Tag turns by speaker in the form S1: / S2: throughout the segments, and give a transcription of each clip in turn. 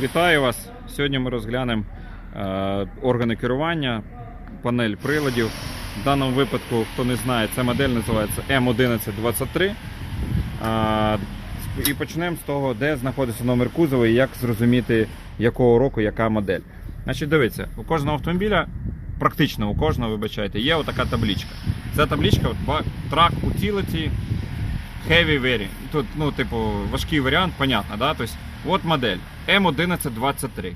S1: Вітаю вас! Сьогодні ми розглянемо е, органи керування, панель приладів. В даному випадку, хто не знає, ця модель називається М1123. Е, і почнемо з того, де знаходиться номер кузова і як зрозуміти, якого року яка модель. Значить, дивіться, у кожного автомобіля, практично у кожного, вибачайте, є отака табличка. Ця табличка от, Track Utility Heavy Very. Тут, ну, типу, важкий варіант, понятно, да? Тобто, от модель М1123.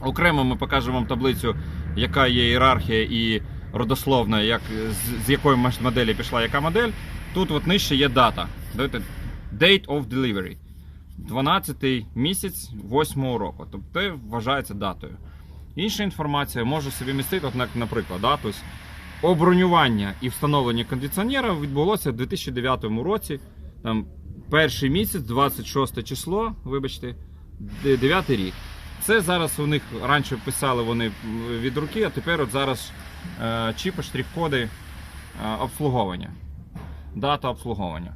S1: Окремо ми покажемо вам таблицю, яка є ієрархія і родословна, як, з, з якої моделі пішла яка модель. Тут от нижче є дата. Дивіться, Date of delivery. 12 місяць 8 року. Тобто вважається датою. Інша інформація може собі містити, от, наприклад, да, тобто, обронювання і встановлення кондиціонера відбулося в 2009 році. Там, перший місяць, 26 число, вибачте, 9 рік. Це зараз у них раніше писали вони від руки, а тепер от зараз е, чіпи, штрих-коди е, обслуговування. Дата обслуговування.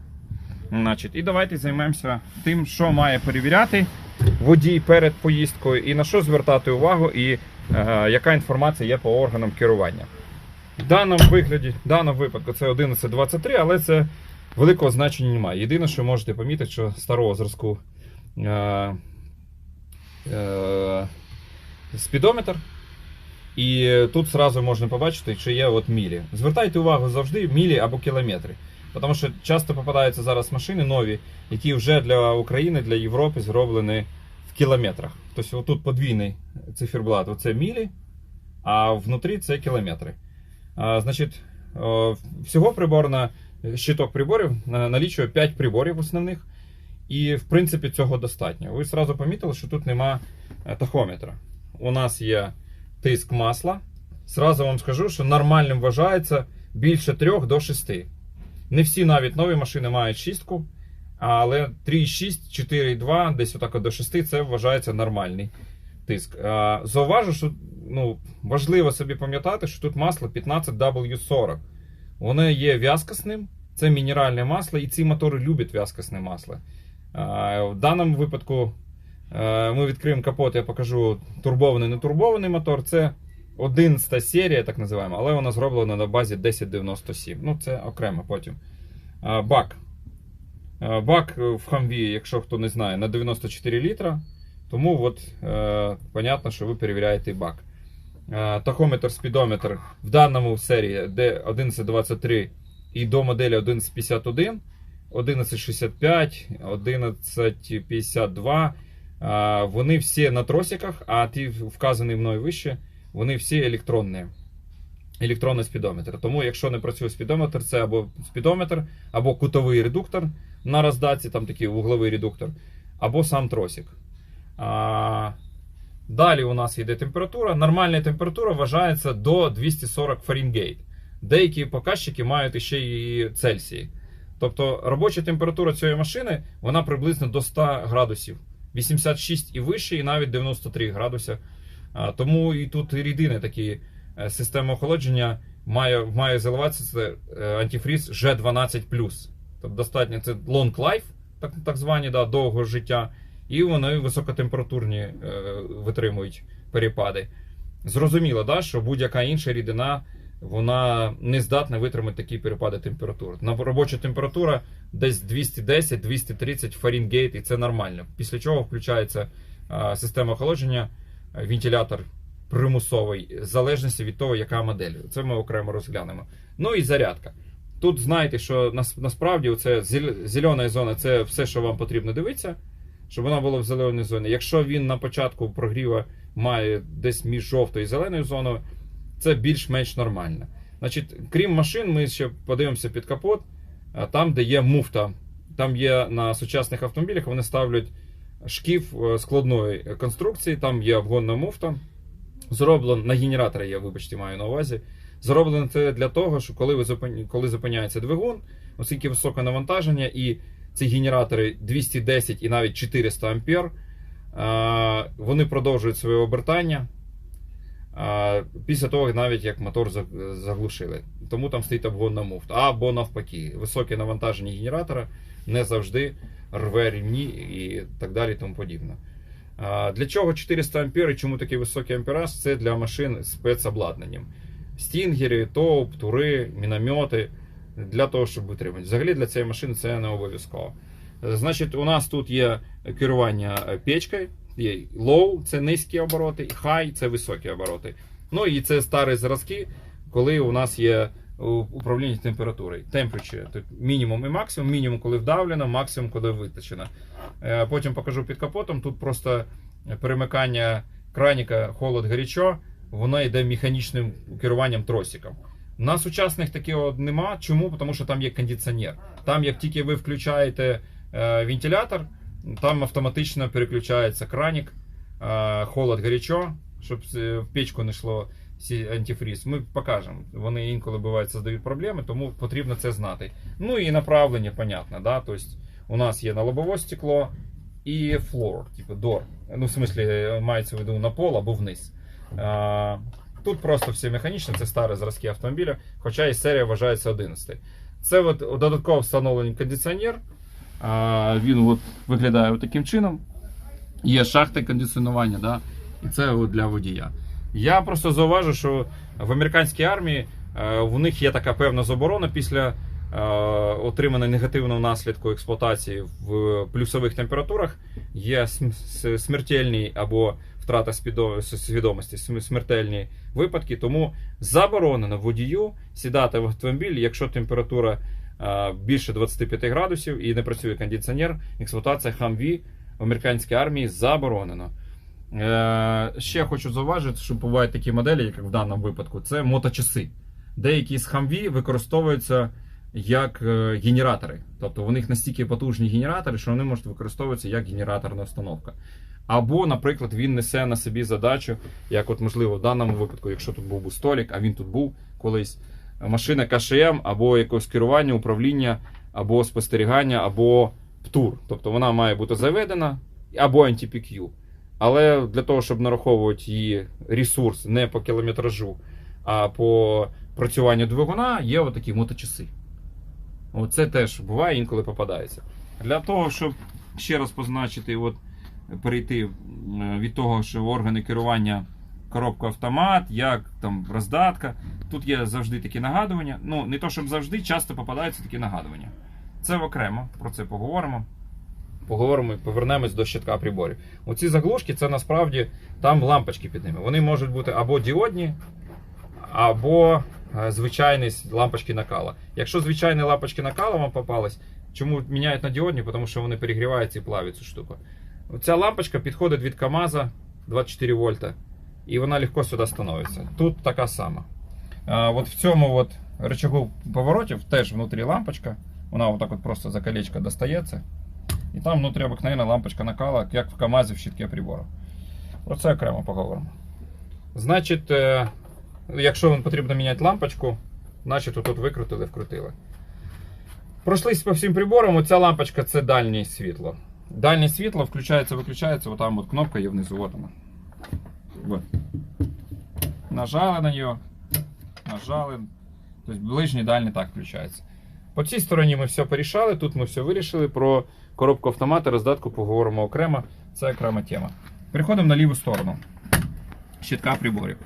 S1: Значить, і давайте займемося тим, що має перевіряти водій перед поїздкою і на що звертати увагу, і е, яка інформація є по органам керування. В даному вигляді, в даному випадку це 1123, але це великого значення немає. Єдине, що можете помітити, що старого зразку е, е, спідометр. І тут зразу можна побачити, чи є от мілі. Звертайте увагу завжди мілі або кілометри. Тому що часто попадаються зараз машини нові, які вже для України, для Європи зроблені в кілометрах. Тобто тут подвійний циферблат, оце мілі, а внутрі це кілометри. А, значить, всього приборна щиток приборів налічує 5 приборів основних. І в принципі цього достатньо. Ви зразу помітили, що тут нема е, тахометра. У нас є тиск масла. Зразу вам скажу, що нормальним вважається більше 3 до 6. Не всі навіть нові машини мають шістку, але 3,6, 4,2, десь отак до 6 це вважається нормальний тиск. Зауважу, що ну, важливо собі пам'ятати, що тут масло 15W40. Воно є в'язкосним, це мінеральне масло, і ці мотори люблять в'язкосне масло. В даному випадку е, ми відкриємо капот, я покажу турбований нетурбований мотор. Це 11 серія, так називаємо, але вона зроблена на базі 1097. Ну, це окремо потім. А, Бак. Бак в Хамві, якщо хто не знає, на 94 літра. Тому от, е, понятно, що ви перевіряєте бак. Е, Тахометр, спідометр в даному серії де 1123 і до моделі 1151, 1165, 1152. е, Вони всі на тросиках, а ті вказані мною вище, вони всі електронні. Електронний спідометр. Тому, якщо не працює спідометр, це або спідометр, або кутовий редуктор на роздатці, там такий вугловий редуктор, або сам тросик. А, Далі у нас йде температура. Нормальна температура вважається до 240 Фаренгейт. Деякі показчики мають ще і Цельсії. Тобто робоча температура цієї машини вона приблизно до 100 градусів. 86 і вище, і навіть 93 градуси. Тому і тут рідини такі е, система охолодження має, має заливатися це е, антифріз G12. Тобто достатньо це long life, так, так звані, да, довго життя, і вони високотемпературні е, витримують перепади. Зрозуміло, да, що будь-яка інша рідина вона не здатна витримати такі перепади температур. Робоча температура десь 210-230 Фаренгейт, і це нормально. Після чого включається система охолодження, вентилятор примусовий, в залежності від того, яка модель. Це ми окремо розглянемо. Ну і зарядка. Тут знаєте, що насправді зель- зелена зона це все, що вам потрібно дивитися, щоб вона була в зеленій зоні. Якщо він на початку прогріва має десь між жовтою і зеленою зоною, це більш-менш нормально. Значить, крім машин, ми ще подивимося під капот, там, де є муфта. Там є на сучасних автомобілях, вони ставлять шкіф е, складної конструкції, там є обгонна муфта. Зроблено на генераторі, я вибачте, маю на увазі. Зроблено це для того, що коли ви зупиня- коли зупиняється двигун, оскільки високе навантаження, і ці генератори 210 і навіть 400 ампер, вони продовжують своє обертання після того, навіть як мотор заглушили. Тому там стоїть обгонна муфта. Або навпаки, високе навантаження генератора не завжди рве рівні і так далі. тому подібне. Для чого 400 ампер і чому такий високий ампераж? Це для машин спецобладнанням. Стінгери, топ, тури, міномети для того, щоб витримати. Взагалі для цієї машини це не обов'язково. Значить, у нас тут є керування печкою, low це низькі обороти, і high це високі обороти. Ну і це старі зразки, коли у нас є у- управління температурою. Temperature, тут мінімум і максимум, мінімум, коли вдавлено, максимум, коли виточено. Е, Потім покажу під капотом. Тут просто перемикання краніка холод-гарячо, воно йде механічним керуванням тросиком. На сучасних такого нема. Чому? Тому що там є кондиціонер. Там, як тільки ви включаєте е, вентилятор, там автоматично переключається кранік, е, холод гарячо, щоб е, в печку не йшло антифріз. Ми покажемо. Вони інколи бувають создають проблеми, тому потрібно це знати. Ну і направлення, понятно, да? Тобто у нас є на лобове стекло і floor, типу door. Ну, в смислі, мається в виду на пол або вниз. Тут просто все механічно, це старі зразки автомобіля, хоча і серія вважається 11. Це от додатково встановлений кондиціонер. Він от виглядає от таким чином. Є шахти кондиціонування, да? і це от для водія. Я просто зауважу, що в американській армії е, в них є така певна заборона після е, отримання негативного наслідку експлуатації в плюсових температурах. Є см- смертельні або втрата свідомості, смертельні випадки. Тому заборонено водію сідати в автомобіль, якщо температура більше 25 градусів і не працює кондиціонер. Експлуатація Humvee в американській армії заборонено. Е, ще хочу зауважити, що бувають такі моделі, як в даному випадку, це моточаси. Деякі з Humvee використовуються як е, генератори. Тобто у них настільки потужні генератори, що вони можуть використовуватися як генераторна установка. Або, наприклад, він несе на собі задачу, як, от, можливо, в даному випадку, якщо тут був столік, а він тут був колись, машина КШМ, або якогось керування, управління, або спостерігання, або ПТУР. Тобто вона має бути заведена, або NTPQ. Але для того, щоб нараховувати її ресурс не по кілометражу, а по працюванню двигуна, є отакі моточаси. Оце теж буває, інколи попадається. Для того, щоб ще раз позначити, от, перейти від того, що органи керування коробка автомат, як там роздатка. Тут є завжди такі нагадування. Ну, не то, щоб завжди, часто попадаються такі нагадування. Це окремо, про це поговоримо. Поговоримо і повернемось до щитка приборів. Оці заглушки це насправді там лампочки під ними. Вони можуть бути або діодні, або е, звичайні лампочки накала. Якщо звичайні лампочки накала вам попались, чому міняють на діодні? Тому що вони перегріваються і плавять цю штуку. Ця лампочка підходить від КАМАЗа 24 вольта, і вона легко сюди становиться. Тут така сама. А, от в цьому от рычагу поворотів теж внутрі лампочка. Вона отак от просто за колечко достається. І там внутрі обикновена лампочка накала, як в КАМАЗі в щитке прибору. Про це окремо поговоримо. Значить, е, якщо вам потрібно міняти лампочку, значить тут викрутили, вкрутили. Пройшлись по всім приборам. Оця лампочка це дальнє світло. Дальнє світло включається, виключається, отам от кнопка є внизу. Вот вона. Вот. Нажали на нього. Нажали. Тобто ближній дальній так включається. По цій стороні ми все порішали, тут ми все вирішили. Про коробку автомата, роздатку поговоримо окремо. Це окрема тема. Переходимо на ліву сторону. Щитка приборів.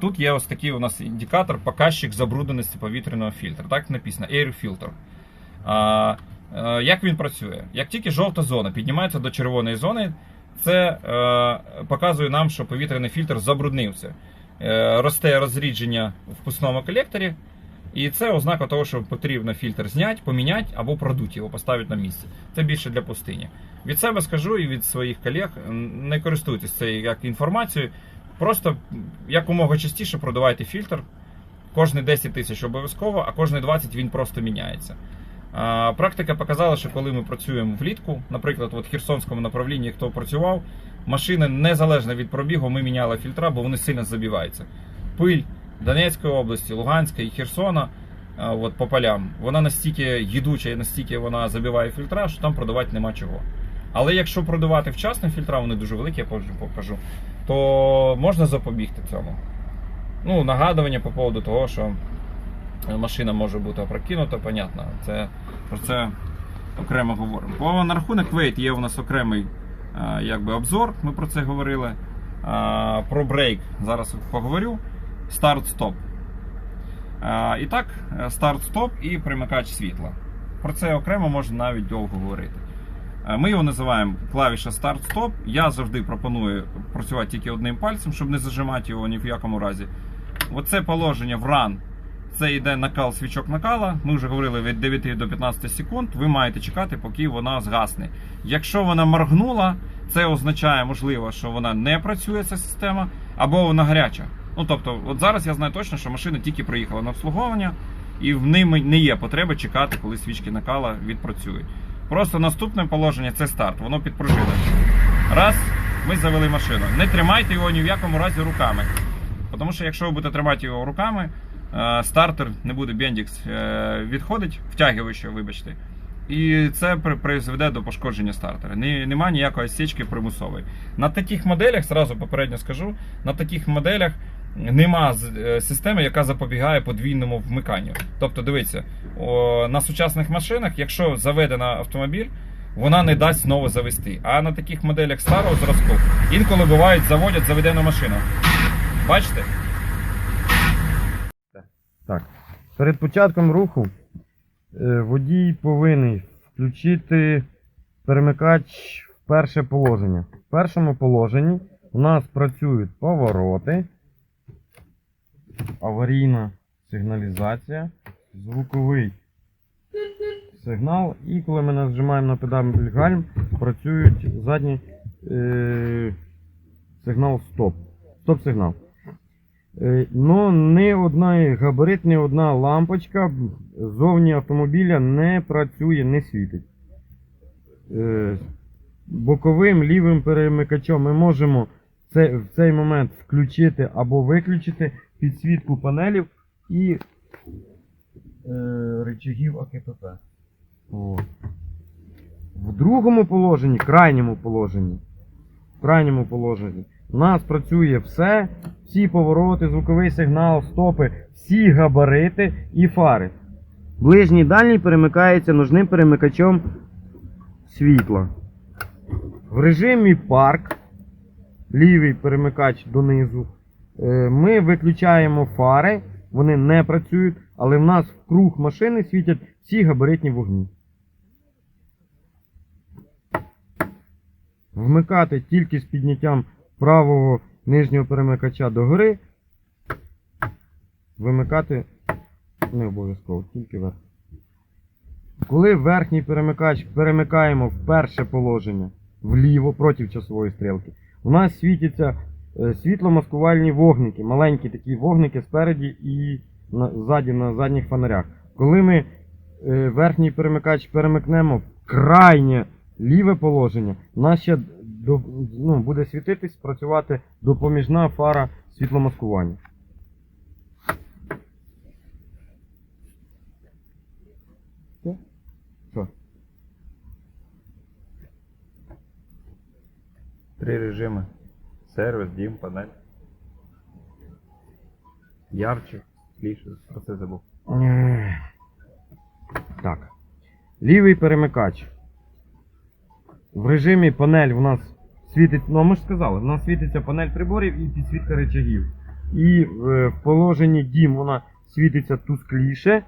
S1: Тут є ось такий у нас індикатор, показчик забрудненості повітряного фільтру. Так написано Air Filter. Е, як він працює? Як тільки жовта зона піднімається до червоної зони, це е, показує нам, що повітряний фільтр забруднився. Е, росте розрідження в впускному колекторі, і це ознака того, що потрібно фільтр зняти, поміняти або продути його, поставити на місце. Це більше для пустині. Від себе скажу і від своїх колег не користуйтесь цією як інформацією. Просто якомога частіше продавайте фільтр. Кожні 10 тисяч обов'язково, а кожні 20 він просто міняється. Практика показала, що коли ми працюємо влітку, наприклад, от в Херсонському направлінні, хто працював, машини незалежно від пробігу, ми міняли фільтра, бо вони сильно забиваються. Пиль Донецької області, Луганська і Херсона от по полям, вона настільки їдуча і настільки вона забиває фільтра, що там продавати нема чого. Але якщо продавати вчасно фільтра, вони дуже великі, я покажу, то можна запобігти цьому. Ну, нагадування по поводу того, що машина може бути опрокинута, понятно. Це, про це окремо говоримо. По на рахунок Вейт є у нас окремий е, якби обзор, ми про це говорили. Е, Про брейк зараз поговорю. Старт-стоп. Е, І так, старт-стоп і примикач світла. Про це окремо можна навіть довго говорити. Ми його називаємо клавіша старт-стоп. Я завжди пропоную працювати тільки одним пальцем, щоб не зажимати його ні в якому разі. Оце положення в run. Це йде накал свічок накала. Ми вже говорили від 9 до 15 секунд. Ви маєте чекати, поки вона згасне. Якщо вона моргнула, це означає, можливо, що вона не працює ця система, або вона гаряча. Ну тобто, от зараз я знаю точно, що машина тільки приїхала на обслуговування, і в ними не є потреби чекати, коли свічки накала відпрацюють. Просто наступне положення це старт, воно підпружило. Раз, ми завели машину. Не тримайте його ні в якому разі руками. Тому що якщо ви будете тримати його руками, стартер не буде бендікс е, відходить, втягуючи, вибачте. І це призведе до пошкодження стартера. Нема ніякої січки примусової. На таких моделях, зразу попередньо скажу, на таких моделях нема е, системи, яка запобігає подвійному вмиканню. Тобто, дивіться, на сучасних машинах, якщо заведена автомобіль, вона не дасть знову завести. А на таких моделях старого зразку інколи бувають заводять заведену машину. Бачите?
S2: Так. Перед початком руху е, водій повинен включити перемикач в перше положення. В першому положенні у нас працюють повороти, аварійна сигналізація, звуковий сигнал. І коли ми нажимаємо на педаль гальм, працюють задній е, сигнал стоп. Стоп-сигнал. Е, Ну, ні одна габарит, ні одна лампочка зовні автомобіля не працює, не світить. Е, Боковим лівим перемикачом ми можемо в цей момент включити або виключити підсвітку панелів і е, рычагів АКПП. В другому положенні, крайньому положенні, крайньому положенні у нас працює все, всі повороти, звуковий сигнал, стопи, всі габарити і фари. Ближній дальній перемикається ножним перемикачом світла. В режимі парк, лівий перемикач донизу, е, ми виключаємо фари, вони не працюють, але в нас в круг машини світять всі габаритні вогні. Вмикати тільки з підняттям правого нижнього перемикача догори. Вимикати не обов'язково, тільки верх. Коли верхній перемикач перемикаємо в перше положення вліво проти часової стрілки, у нас світяться е, світломаскувальні вогники, маленькі такі вогники спереді і на, ззаді на задніх фонарях. Коли ми е, верхній перемикач перемикнемо в крайнє ліве положення, у нас ще до, ну, буде світитись, працювати допоміжна фара світломаскування. Що?
S1: Три режими. Сервіс, дім, панель. Ярче, світліше, про це забув.
S2: Так. Лівий перемикач. В режимі панель у нас світить, ну ми ж сказали, в нас світиться панель приборів і підсвітка речагів. І е, в положенні дім вона світиться тускліше.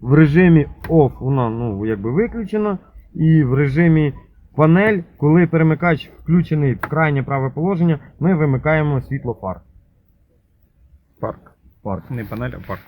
S2: В режимі OFF вона ну, якби виключена. І в режимі панель, коли перемикач включений в крайнє праве положення, ми вимикаємо світло фар.
S1: Парк.
S2: Парк.
S1: Не панель, а парк.